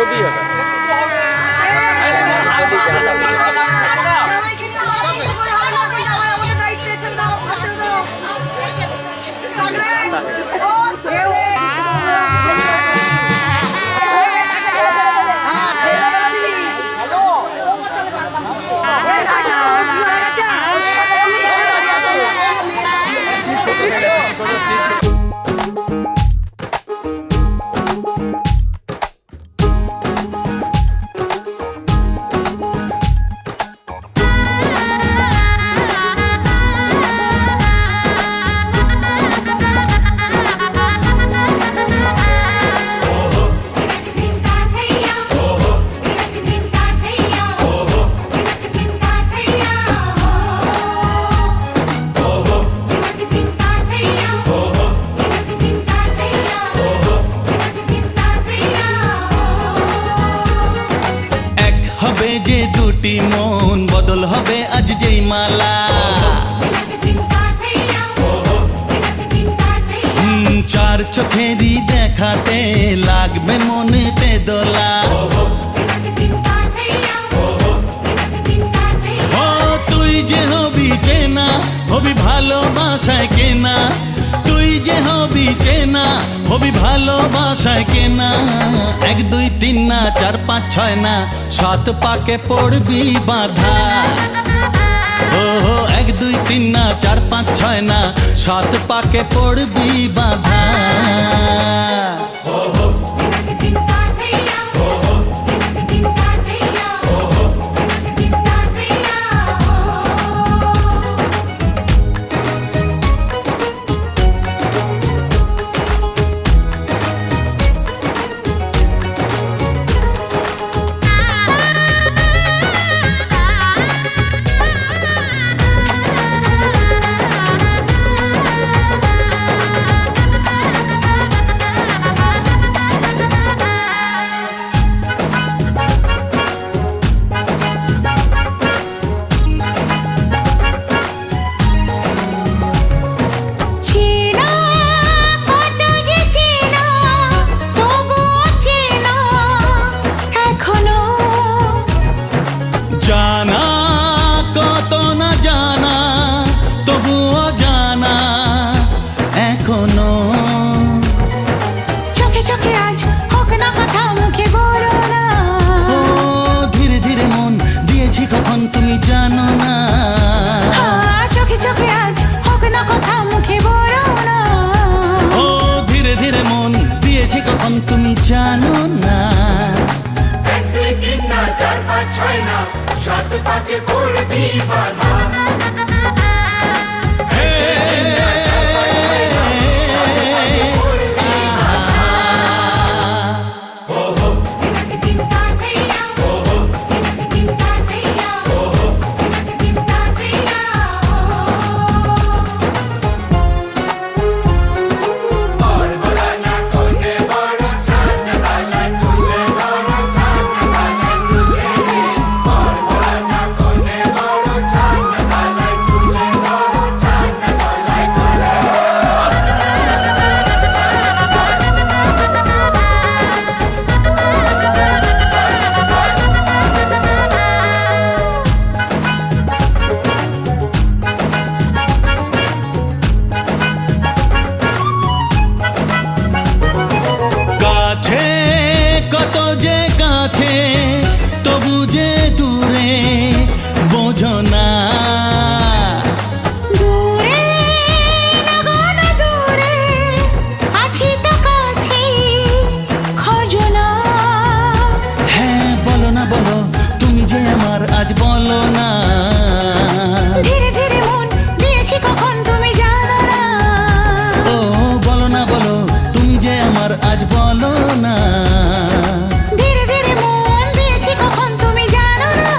subia, velho. লাগবে মনেতে দোলা। তুই যে হবি চেনা, হবি ভালোবাসায় কেনা। তুই যে হবি চেনা, হবি ভালোবাসায় কেনা। এক, দুই, তিন না, চার, পাঁচ, ছয় না, সাত পাকে পড়বি বাধা। ও, এক, দুই, তিন না, চার, পাঁচ, ছয় না, সাত পাকে পড়বি বাধা। ছয় না। সাত পাকে পড়বি বাধা। বলো না। ধীরে ধীরে মন দিয়েছি কখন তুমি জানো না। ও বলো না বলো তুমি যে আমার আজ বলো না। ধীরে ধীরে মন দিয়েছি কখন তুমি জানো না।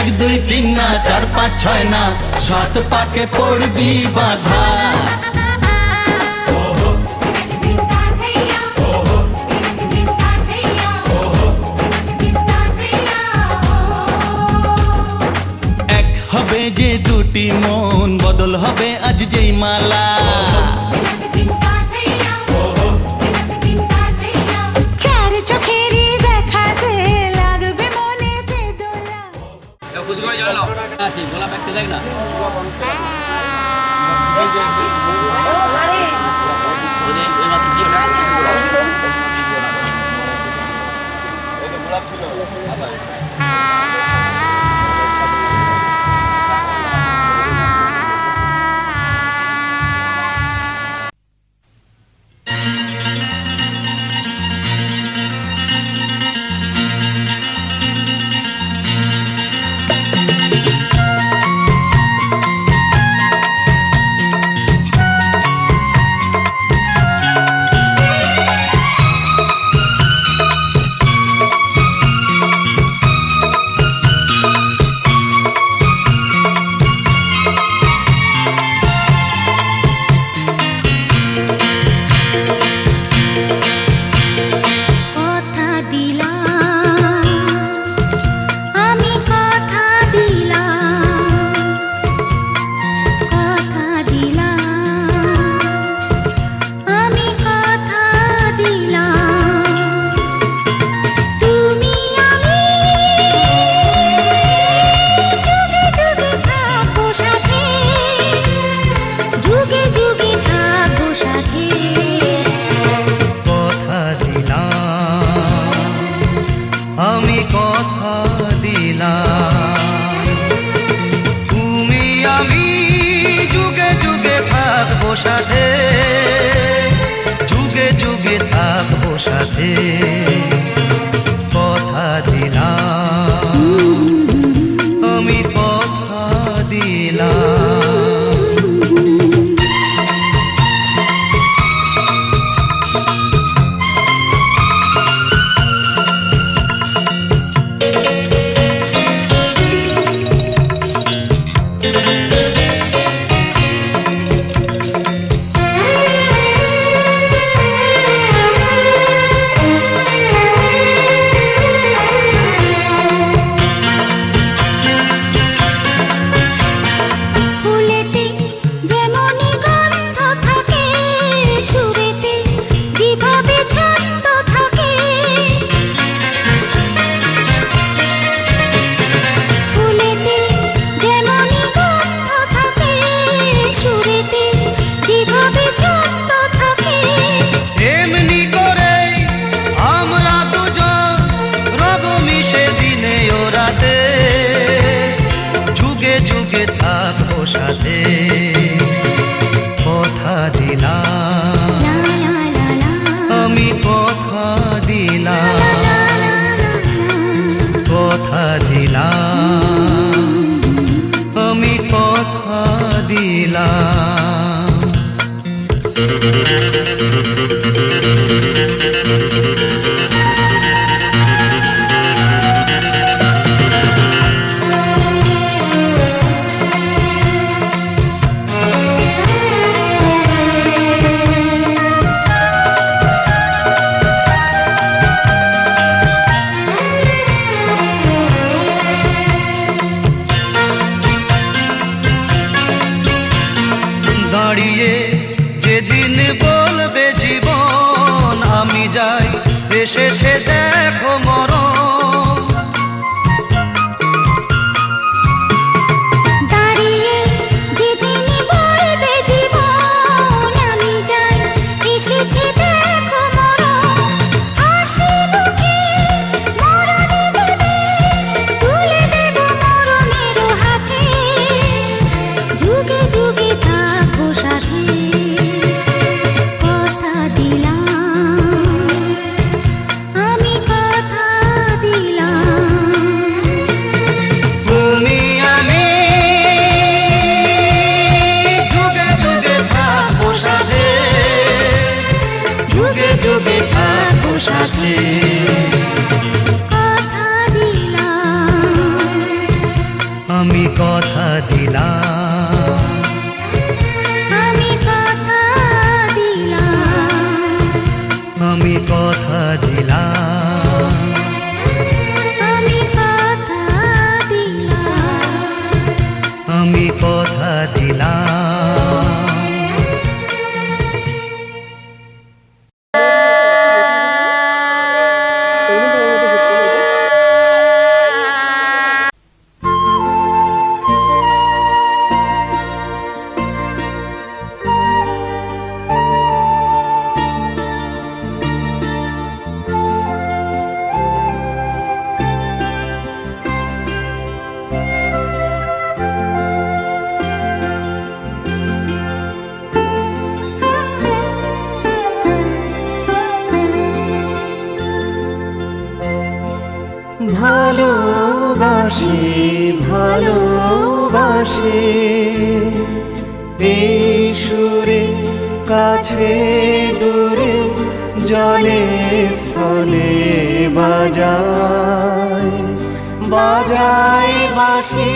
এক দুই তিন না চার পাঁচ ছয় না সাত পাকে পড়বি বাধা। শিল্পী মন বদল হবে আজ যেই মালা। গোলাপ একটা দেখ থাকব সাথে যুগে যুগে থাকব সাথে। কথা দিলাম আমি दिला. ভালোবাসি ভালোবাসি। সুরে, কাছে, দূরে, জলে, স্থলে বাজায়। বাজায় বাসি,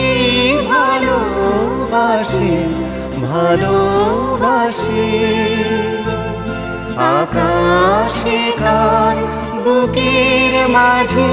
ভালোবাসি ভালোবাসি। আকাশে কার বুকের মাঝে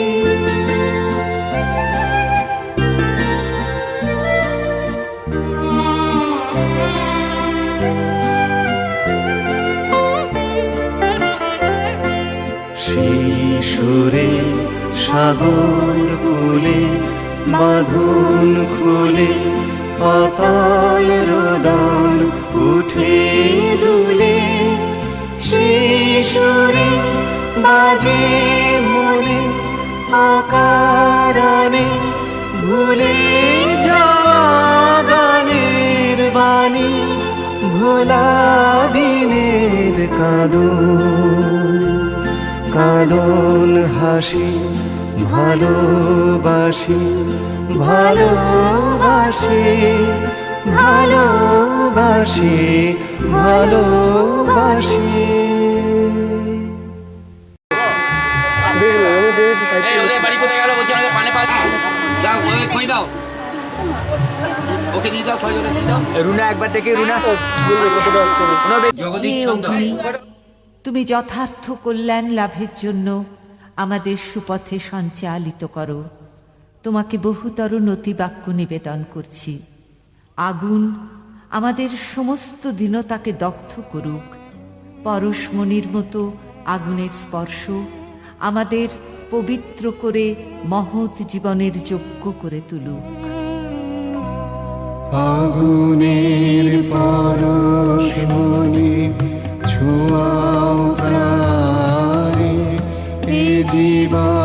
সুরে, সাগর কুলে, মাধুন খুলে, পাতাল রোদন উঠে দুলে। সুরে বাজে মনে আকারে ভুলে জাগানের বাণী, ভোলা দিনের কাদু। কাঁদন হাসি ভালোবাসি ভালোবাসি ভালোবাসি ভালোবাসি। রুনা একবার দেখে রুনা। হ্যাঁ। জগদীশ তুমি যথার্থ কল্যাণ লাভের জন্য আমাদের সুপথে সঞ্চালিত করো। তোমাকে বহুতর নতিবাক্য নিবেদন করছি। আগুন আমাদের সমস্ত দীনতাকে দগ্ধ করুক। পরশমণির মতো আগুনের স্পর্শ আমাদের পবিত্র করে মহৎ জীবনের যোগ্য করে তুলুক। আগুনের পরশমণি ছোঁয়া divine.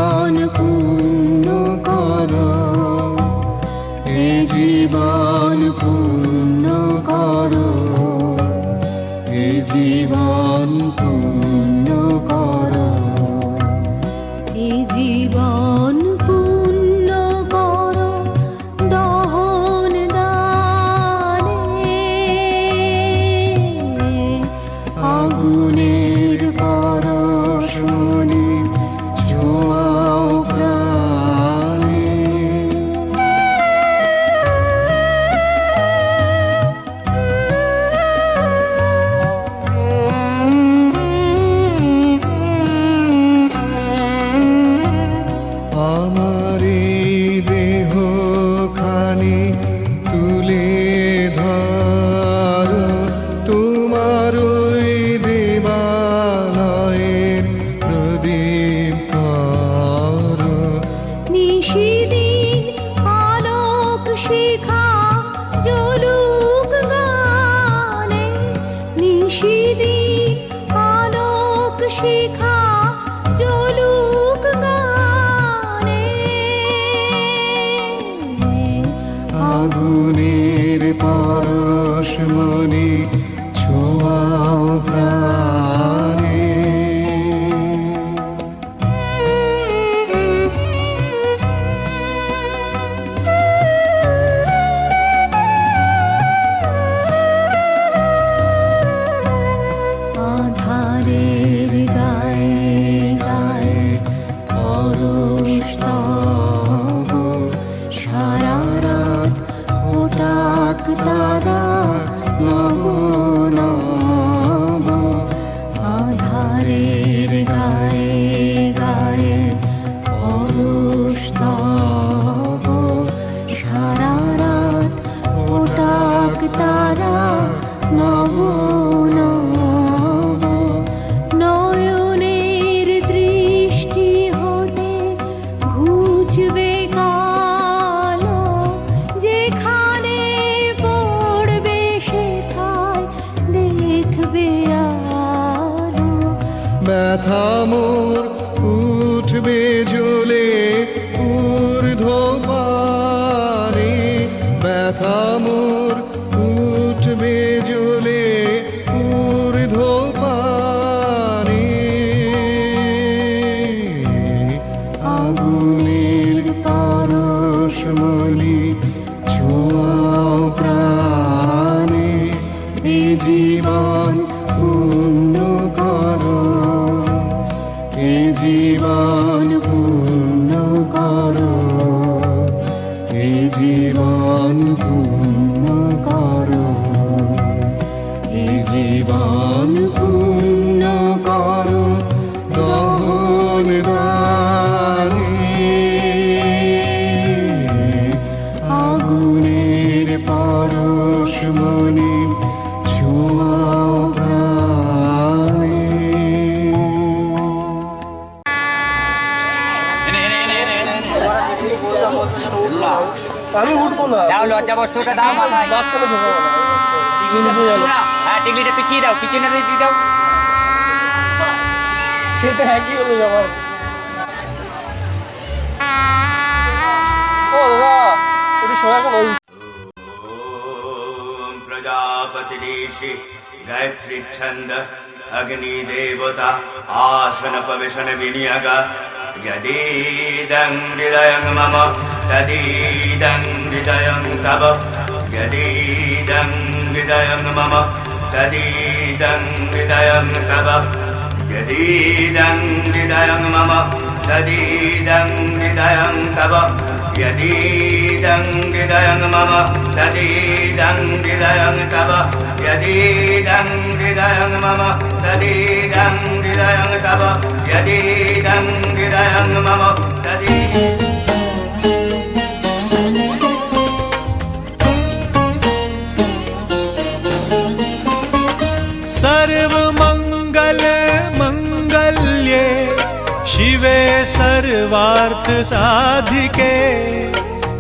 যা বস্তুটা হ্যাঁ, দাও। হ্যাঁ টিকলিটা পিছিয়ে দাও পিছিয়ে দিয়ে দাও। সেটা গায়ত্রী ছন্দ অগ্নি দেবতা আসন পবেশন বিনিয়োগ যদি হৃদয়ং মম tadidam vidayam tav yadidam vidayam mama tadidam vidayam tav yadidam vidayam mama tadidam vidayam tav yadidam vidayam mama tadidam vidayam tav yadidam vidayam mama tadidam vidayam tav yadidam vidayam mama tadidam सर्वार्थ साधिके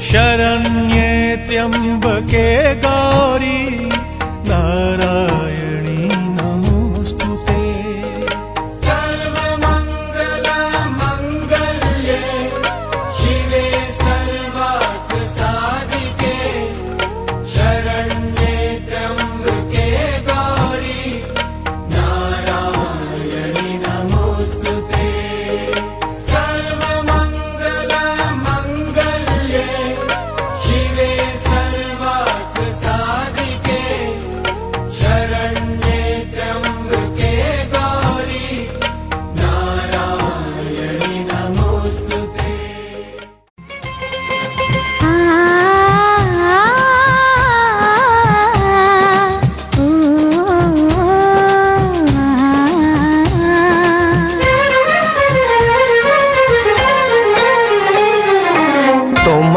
शरण्ये त्र्यम्बके गौरी नारायणी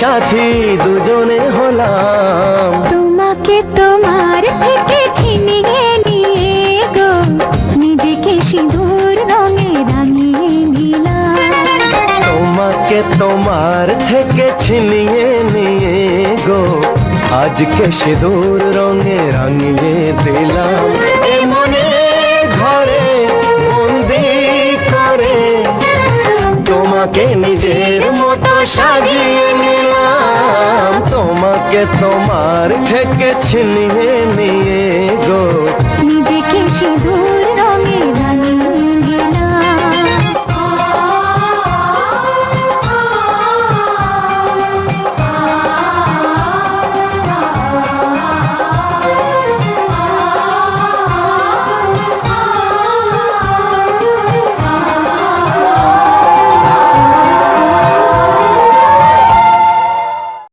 সাথী দুজনে হলাম। তোমাকে তোমার থেকে ছিনিয়ে নিয়ে গো নিজেকে সিঁদুর রঙে রাঙিয়ে নিলাম। তোমাকে তোমার থেকে ছিনিয়ে নিয়ে গো আজকে সিঁদুর রঙে রাঙিয়ে দিলাম। ঘরে বন্দি করে তোমাকে নিজের মতো সাজিয়ে নিলাম। তোমাকে তোমার থেকে ছিনিয়ে নিয়ে গো নিজেকে সিঁদুর